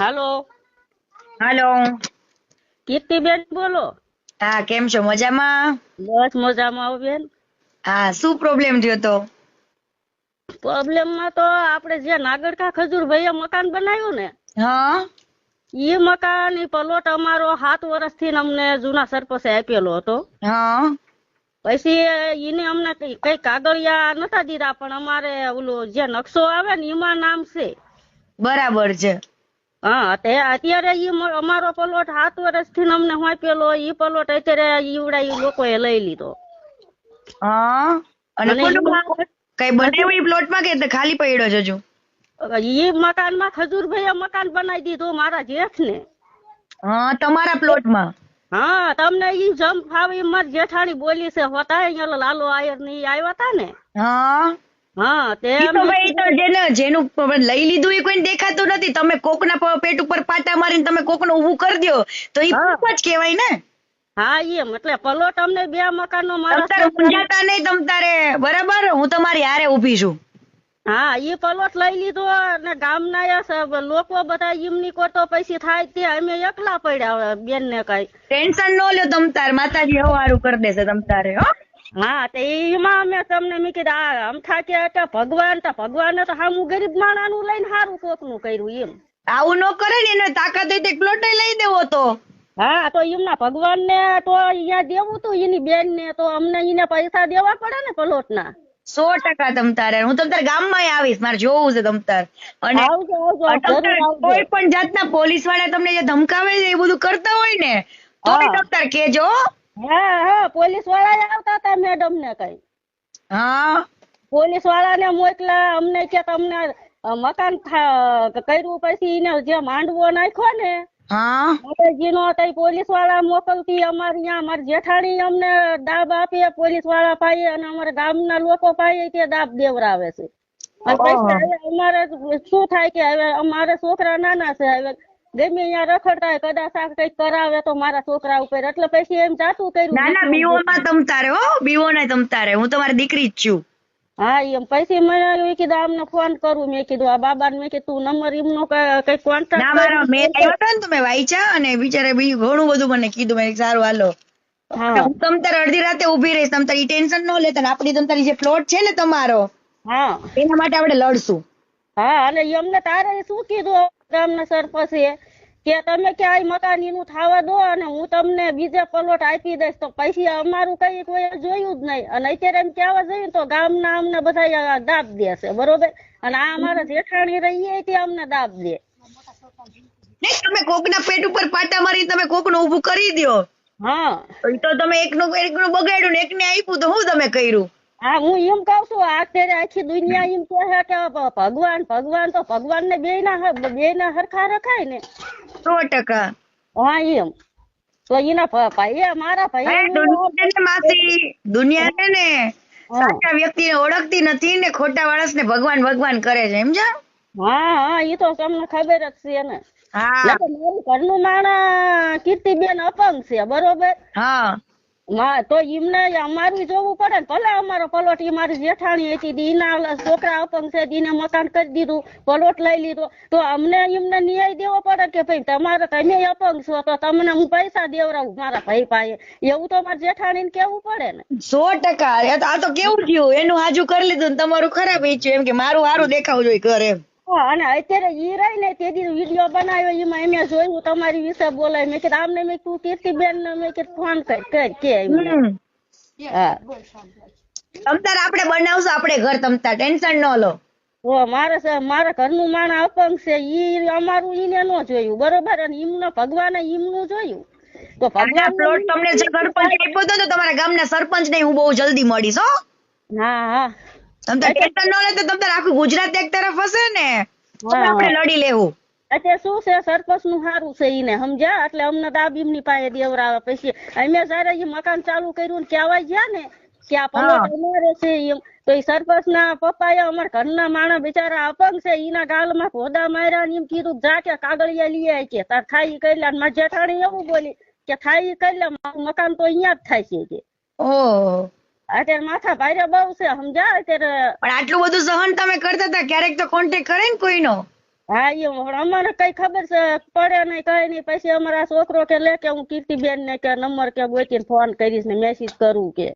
હાલો. હાલો. કીર્તિબેન બોલો. હા કેમ છો? મજામાં? બસ મજામાં આવો બેન. હા શું પ્રોબ્લેમ થયો તો? પ્રોબ્લેમમાં તો આપણે જે નાગરકા ખજૂરભાઈએ મકાન બનાવ્યું ને હા. ઈ મકાન એ પલોટ અમારો સાત વર્ષથી અમને જૂના સરપંચે આપેલો હતો. હા. પછી એને અમને કઈ કઈ કાગળિયા નતા દીધા પણ અમારે ઓલું જે નકશો આવે ને એમાં નામ છે. બરાબર છે. હા તે અત્યારે ઈ અમારો પ્લોટ સાત વર્ષથી અમને વાંપેલો ઈ પ્લોટ અત્યારે ઈવડા ઈ લોકોએ લઈ લીધો. હા? અને કઈ બનાવ્યું પ્લોટમાં કે ખાલી પડ્યો છે હજુ? ઈ મકાનમાં ખજૂરભાઈએ મકાન બનાવી દીધું મારા જેઠ ને હા તમારા પ્લોટમાં હા તમને ઈ જમ ફાવે મારી જેઠાણી બોલી છે હોતા અહીંયા લાલો આયરની ઈ આવ્યા તા ને? હા? હા તે તો ભાઈ તો જેને જેનું લઈ લીધું એ કોઈને દેખાતું નથી. તમે કોકના પેટ ઉપર પાટા મારીને તમે કોકનું ઊભું કરી દો તો એ. જ કહેવાય ને. હા એમ. એટલે પલોટ અમને બે મકાન નો મારા તમ તારે ઊંઝાતા નહીં તમતારે બરાબર? હું તમારી હારે ઊભી છું. હા એ પલોટ લઈ લીધો અને ગામના લોકો બધા એમની કોતો પૈસી થાય તે અમે એકલા પડ્યા બેન ને કઈ. ટેન્શન નો લ્યો તમ તાર. માતાજી હવારું કરી દેશે તમ તારે હો. હા તો એમાં મેં તમને મેં કીધું આ અમથા કે ભગવાન તો ભગવાન તો હામું ગરીબ માણાનું લઈને સારું કોકનું કર્યું એમ. આવું ન કરે ને એને તાકાત હોય પ્લોટ લઈ દેવો તો. હા તો એમના ભગવાન ને તો અહીંયા દેવું તું એની બેન ને તો અમને એને પૈસા દેવા પડે ને પલોટ ના સો ટકા તમતારે હું તમતાર ગામ ગામમાં આવીશ મારે જોવું છે તમતાર અને કોઈ પણ જાતના પોલીસવાળા તમને જે ધમકાવે છે એ બધું કરતા હોય ને તો તમતાર તમ તાર કેજો હો. હા પોલીસવાળા આવતા હતા મેડમ ને કઈ. હા? પોલીસવાળા ને મોકલા અમને કે તમને મકાન કર્યું પછી એને જે માંડવો નાખ્યો ને હા? માતાજીનો તઈ પોલીસવાળા મોકલતી અમારે અહીંયા અમારી જેઠાણી અમને દાબ આપે પોલીસવાળા પાઈ અને અમારા ગામના લોકો પાસે તે દાબ દેવરાવે છે. અને પછી અમારે શું થાય કે હવે અમારે છોકરા નાના છે હવે ગમે અહીંયા રખડતા હોય કદાચ આ કઈ કરાવે તો મારા છોકરા ઉપર. એટલે પછી એમ જાતું કર્યું ના ના બીઓ માં તમ તારે હો બીઓ ને તમતા રે હું તમારી દીકરી જ છું. હા એમ. પછી મેં કીધું આમને ફોન કરું. મેં કીધું આ બાબા મેં કીધું નંબર એમનો કઈ ના મારો મેં આવ્યો હતો ને તમે વાંચ્યા અને બિચારે બીજું ઘણું બધું મને કીધું. મેં સારું હાલો. હા. હું તમ તારે અડધી રાતે ઊભી રહીશ. તમ તારી ટેન્શન ન લેતા ને તમતારી તમ તારી જે પ્લોટ છે ને તમારો હા. એના માટે આપણે લડશું. હા અને એમને તારે શું કીધું ગામના સરપંચે કે તમે કે આ મકાન એનું થવા દો અને હું તમને બીજે પ્લોટ આપી દઈશ. તો પૈસા અમારું કઈ કોઈ જોયું જ નહીં. અને અત્યારે એમ કહેવા જઈએ તો ગામના અમને બધા દાબ દેશે બરોબર? અને આ અમારા જેઠાણી રહીએ તે અમને દાબ દે. નહીં તમે કોકના પેટ ઉપર પાટા મારી તમે કોકનું ઊભું કરી દ્યો. હા. તો તો તમે એકનું એકનું બગાડ્યું ને એકને આપ્યું તો હું તમે કર્યું? હા હું એમ કઉ છું અત્યારે આખી દુનિયા એમ કહે કે ભગવાન ભગવાન તો ભગવાન ને બે ના બે ના હરખા રખાય ને. સો ટકા. હા એમ. તો એના ભાઈ મારા ભાઈ દુનિયા છે ને માસી. દુનિયા છે ને સાચા વ્યક્તિ ઓળખતી નથી ને ખોટા માણસ ને ભગવાન ભગવાન કરે છે સમજ્યા હા હા એ તો તમને ખબર જ છે ને. હા. મારું ઘરનું માણા કીર્તિબેન અપંગ છે બરોબર? હા. તો એમને અમારું જોવું પડે ને. ભલે અમારો પલોટ મારી જેઠાણી હતી, દીના છોકરા અપંગ છે, દીને મકાન કરી દીધું, પલોટ લઈ લીધો. તો અમને એમને ન્યાય દેવો પડે કે ભાઈ, તમારે તમે અપંગ છો, તો તમને હું પૈસા દેવડાવું મારા ભાઈ પાસે? એવું તો મારી જેઠાણીને કેવું પડે ને? સો ટકા. આ તો કેવું થયું? એનું હાજુ કરી લીધું ને તમારું ખરાબ ઈચ્છ્યું એમ કે મારું સારું દેખાવું જોઈએ ઘર. એમ અને અત્યારે ઈ રહી ને તે દી વીડિયો બનાવ્યો એમાં એમે જોયું તમારી વિશે બોલાય. મેં કીધું આમને મેં તું કીર્તિબેન ને મેં કીધું ફોન કર કર કે હા. તમતાર આપણે બનાવશું આપણે ઘર તમતાર. ટેન્શન ન લો. ઓ મારે મારા ઘરનું માણસ અપંગ છે. ઈ અમારું ઈને નો જોયું બરોબર? અને ઈમનો ભગવાને એમનું જોયું. તો ભગવાન પ્લોટ તમને જે સરપંચ આપ્યો ને તો તમારા ગામના સરપંચ ને હું બહુ જલ્દી મળીશ હો. હા હા. ન લે તો આખું ગુજરાત એક તરફ હશે ને? આપણે લડી લેવું. અત્યારે શું છે સરપંચનું સારું છે ઈને સમજ્યા? એટલે અમને દાબીમની પાસે દેવરાવે. પછી અમે જયારે મકાન ચાલુ કર્યું ને કહેવાય ગયા ને કે આ પલોટ અમારે છે એમ. તો ઈ સરપંચ ના પપ્પાએ અમારા ઘરના માણસ બિચારા અપંગ છે એના ગાલમાં ઘોડા માર્યા ને એમ કીધું જા કે કાગળિયા લઈ આય કે. તાર થાય કરી લે જેઠાણી એવું બોલી કે થાય કરી લે મારું મકાન તો અહીંયા જ થાય છે કે. ઓહ. અત્યારે માથા ભારે બહુ છે સમજ્યા? અત્યારે પણ આટલું બધું સહન તમે કરતા હતા ક્યારેક તો કોન્ટેક્ટ કરે ને કોઈનો? હા એ પણ અમને કઈ ખબર છે પડે નહીં કઈ નહીં. પછી અમારા છોકરો કે લે કે હું કીર્તિબેન ને કે નંબર કે ગોતીને ફોન કરીશ ને મેસેજ કરું કે.